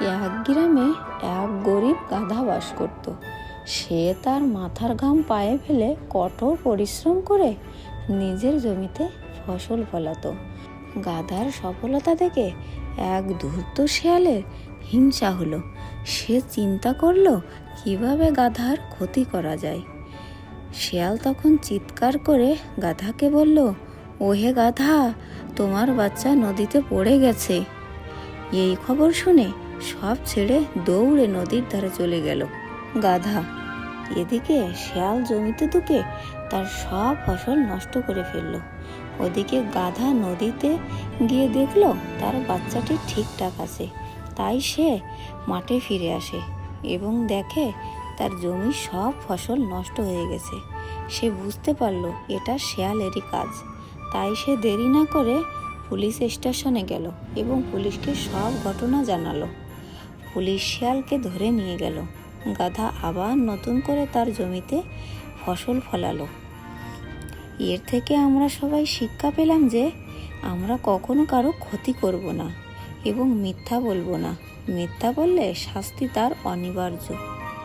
এক গ্রামে এক গরিব গাধা বাস করত। সে তার মাথার ঘাম পায়ে ফেলে কঠোর পরিশ্রম করে নিজের জমিতে ফসল ফলাতো। গাধার সফলতা দেখে এক ধূর্ত শেয়ালের হিংসা হলো। সে চিন্তা করল, কীভাবে গাধার ক্ষতি করা যায়? শেয়াল তখন চিৎকার করে গাধাকে বলল, ওহে গাধা, তোমার বাচ্চা নদীতে পড়ে গেছে। এই খবর শুনে সব ছেড়ে দৌড়ে নদীর ধারে চলে গেল। গাধা। এদিকে শেয়াল জমিতে ঢুকে তার সব ফসল নষ্ট করে ফেলল। ওদিকে গাধা নদীতে গিয়ে দেখল তার বাচ্চাটি ঠিকঠাক আছে। তাই সে মাঠে ফিরে আসে এবং দেখে তার জমির সব ফসল নষ্ট হয়ে গেছে। সে বুঝতে পারল এটা শেয়ালেরই কাজ। তাই সে দেরি না করে পুলিশ স্টেশনে গেল এবং পুলিশকে সব ঘটনা জানালো। পুলিশ শিয়ালকে ধরে নিয়ে গেল। গাধা আবার নতুন করে তার জমিতে ফসল ফলালো। এর থেকে আমরা সবাই শিক্ষা পেলাম যে, আমরা কখনো কারও ক্ষতি করব না এবং মিথ্যা বলব না। মিথ্যা বললে শাস্তি তার অনিবার্য।